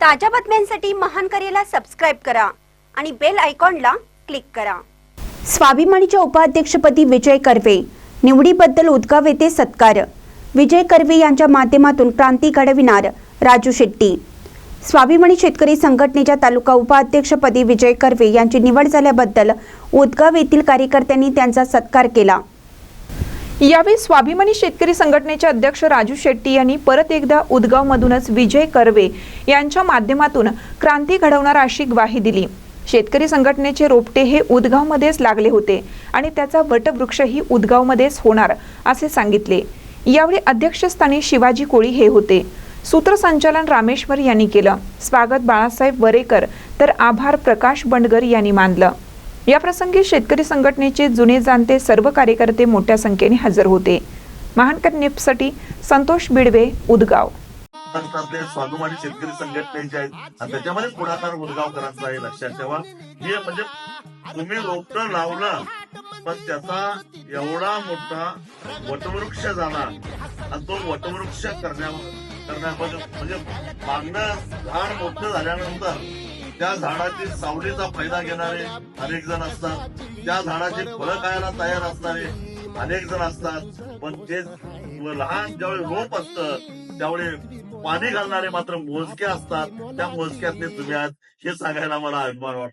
ताज्या बातम्यांसाठी महान करेला सबस्क्राईब करा आणि बेल आयकॉनला क्लिक करा. स्वाभिमानीच्या उपाध्यक्षपदी विजय कर्वे. निवडीबद्दल उदगाव येथे सत्कार. विजय कर्वे यांच्या माध्यमातून क्रांती घडविणार राजू शेट्टी. स्वाभिमानी शेतकरी संघटनेच्या तालुका उपाध्यक्षपदी विजय कर्वे यांची निवड झाल्याबद्दल उदगाव येथील कार्यकर्त्यांनी त्यांचा सत्कार केला. यावेळी स्वाभिमानी शेतकरी संघटनेचे अध्यक्ष राजू शेट्टी यांनी परत एकदा उदगावमधूनच विजय कर्वे यांच्या माध्यमातून क्रांती घडवणार अशी ग्वाही दिली. शेतकरी संघटनेचे रोपटे हे उदगावमध्येच लागले होते आणि त्याचा वटवृक्षही उदगावमध्येच होणार असे सांगितले. यावेळी अध्यक्षस्थानी शिवाजी कोळी हे होते. सूत्रसंचालन रामेश्वर यांनी केलं. स्वागत बाळासाहेब वरेकर. तर आभार प्रकाश बंडगर यांनी मानलं. याप्रसंगी शेतकरी संघटनेचे जुने जाणते सर्व कार्यकर्ते मोठ्या संख्येने हजर होते. महानकर न्यूजसाठी संतोष बिडवे उदगाव. महाराष्ट्रातले स्वाभिमानी शेतकरी संघटनेचे आहेत आणि त्याच्यामध्ये पुढाकार उदगावकरांचा आहे लक्षात ठेवा. हे म्हणजे तुम्ही रोपटं लावलं पण त्याचा एवढा मोठा वटवृक्ष झाला आणि तो वटवृक्ष करण्या करण्यामध्ये म्हणजे मागणं झाड मोठं झाल्यानंतर त्या झाडाची सावलीचा फायदा घेणारे अनेक जण असतात. त्या झाडाचे फळं खायला तयार असणारे अनेक जण असतात. पण ते लहान ज्यावेळी रोप असतं त्यावेळी पाणी घालणारे मात्र मोजके असतात. त्या मोजक्यातले तुम्ही आहात हे सांगायला मला अभिमान वाटतो.